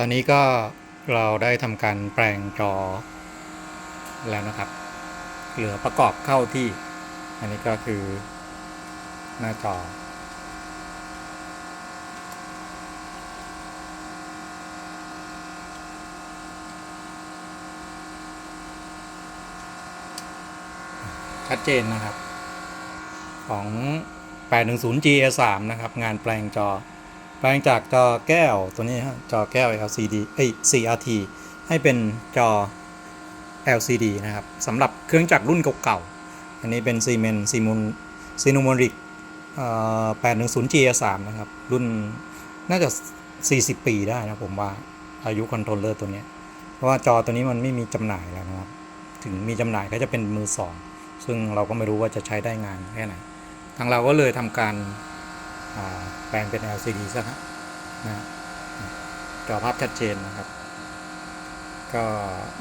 ตอนนี้ก็เราได้ทำการแปลงจอแล้วนะครับ เหลือประกอบเข้าที่ อันนี้ก็คือหน้าจอ ชัดเจนนะครับ ของ 810 GA3 นะครับ งานแปลงจอ แปลงจากจอแก้วตัวนี้ฮะจอแก้ว LCD เอ้ย CRT ให้เป็นจอ LCD นะครับสำหรับเครื่องจักรรุ่นเก่าๆ อันนี้เป็นซีเมนซีมูนซีนูมอริก810 GA3 นะครับ รุ่นน่าจะ 40 ปีได้นะผมว่าอายุคอนโทรลเลอร์ตัวเนี้ยเพราะว่าจอตัวนี้มันไม่มีจำหน่ายแล้วนะครับ ถึงมีจำหน่ายก็จะเป็นมือสอง ซึ่งเราก็ไม่รู้ว่าจะใช้ได้งานแค่ไหน ทางเราก็เลยทำการ แปลงเป็น LCD ซะฮะนะจอภาพชัดเจนนะครับ ก็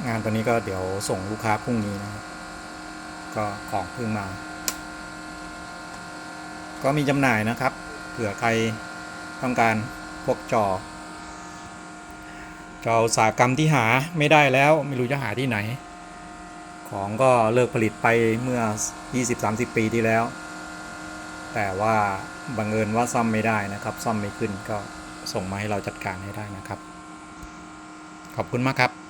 งานตัวนี้ก็เดี๋ยวส่งลูกค้าพรุ่งนี้นะครับ ก็ของเพิ่งมา ก็มีจำหน่ายนะครับ เผื่อใครต้องการพวกจอจออุตสาหกรรมที่หาไม่ได้แล้วไม่รู้จะหาที่ไหน ของก็เลิกผลิตไปเมื่อ 20-30 ปีที่แล้ว แต่ว่าบังเอิญว่าซ่อมไม่ได้นะครับ ซ่อมไม่ขึ้นก็ส่งมาให้เราจัดการให้ได้นะครับ ขอบคุณมากครับ